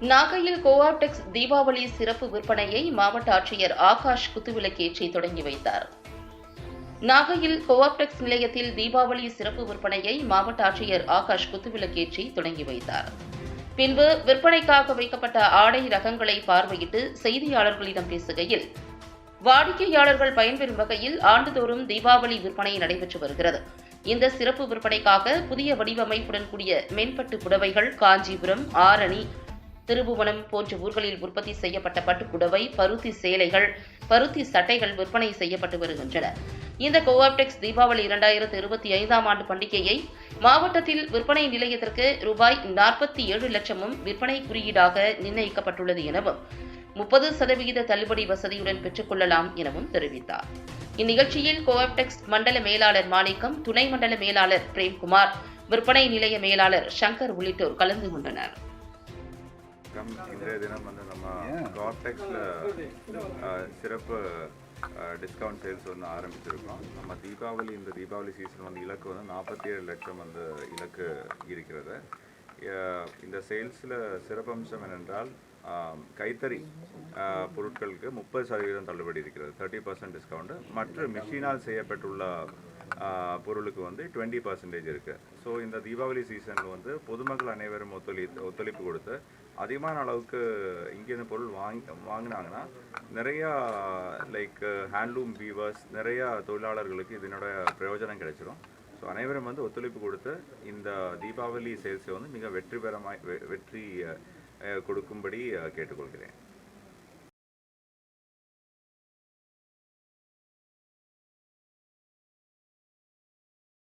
நாகையில் கோஆப்டெக்ஸ் தீபாவளி சிறப்பு விற்பனையை மாவட்ட ஆட்சியர் ஆகாஷ் குத்துவிளக்கேற்றி தொடங்கி வைத்தார். நாகையில் கோஆப்டெக்ஸ் நிலையத்தில் தீபாவளி சிறப்பு விற்பனையை மாவட்ட ஆட்சியர் ஆகாஷ் குத்துவிளக்கேற்றி தொடங்கி வைத்தார். பின்பு விற்பனைக்காக வைக்கப்பட்ட ஆடை ரகங்களை பார்வையிட்டு செய்தியாளர்களிடம் பேசுகையில் வாடிக்கையாளர்கள் பயன்பெறும் வகையில் ஆண்டுதோறும் தீபாவளி விற்பனை நடைபெற்று வருகிறது. இந்த சிறப்பு விற்பனைக்காக புதிய வடிவமைப்புடன் கூடிய மேம்பட்டு புடவைகள் காஞ்சிபுரம் ஆரணி திருபுவனம் போன்ற ஊர்களில் உற்பத்தி செய்யப்பட்ட பட்டுப்புடவை பருத்தி சேலைகள் பருத்தி சட்டைகள் விற்பனை செய்யப்பட்டு வருகின்றன. இந்த கோஆப்டெக்ஸ் தீபாவளி இரண்டாயிரத்து இருபத்தி ஐந்தாம் ஆண்டு பண்டிகையை மாவட்டத்தில் விற்பனை நிலையத்திற்கு ரூபாய் நாற்பத்தி ஏழு லட்சமும் விற்பனை குறியீடாக நிர்ணயிக்கப்பட்டுள்ளது எனவும் முப்பது சதவிகித தள்ளுபடி வசதியுடன் பெற்றுக்கொள்ளலாம் எனவும் தெரிவித்தார். இந்நிகழ்ச்சியில் கோஆப்டெக்ஸ் மண்டல மேலாளர் மாணிக்கம் துணை மண்டல மேலாளர் பிரேம்குமார் விற்பனை நிலைய மேலாளர் சங்கர் உள்ளிட்டோர் கலந்து கொண்டனர். வணக்கம். இன்றைய தினம் வந்து நம்ம கார்டெக்ஸில் சிறப்பு டிஸ்கவுண்ட் சேல்ஸ் வந்து ஆரம்பிச்சிருக்கோம். நம்ம தீபாவளி இந்த தீபாவளி சீசன் வந்து இலக்கு வந்து நாற்பத்தி ஏழு லட்சம் வந்து இலக்கு இருக்கிறது. இந்த சேல்ஸில் சிறப்பம்சம் என்னென்றால் கைத்தறி பொருட்களுக்கு முப்பது சதவீதம் தள்ளுபடி இருக்கிறது. தேர்ட்டி பர்சன்ட் டிஸ்கவுண்ட் மற்ற மிஷினால் செய்யப்பட்டுள்ள பொருளுக்கு வந்து டுவெண்ட்டி பர்சன்டேஜ் இருக்குது ஸோ இந்த தீபாவளி சீசனில் வந்து பொதுமக்கள் அனைவரும் ஒத்துழி ஒத்துழைப்பு கொடுத்து அதிகமான அளவுக்கு இங்கேருந்து பொருள் வாங்கி வாங்கினாங்கன்னா நிறையா லைக் ஹேண்ட்லூம் வீவர்ஸ் நிறையா தொழிலாளர்களுக்கு இதனோட பிரயோஜனம் கிடைச்சிரும். ஸோ அனைவரும் வந்து ஒத்துழைப்பு கொடுத்து இந்த தீபாவளி சேல்ஸை வந்து மிக வெற்றிகரமாய் வெ- வெற்றி கொடுக்கும்படி கேட்டுக்கொள்கிறேன்.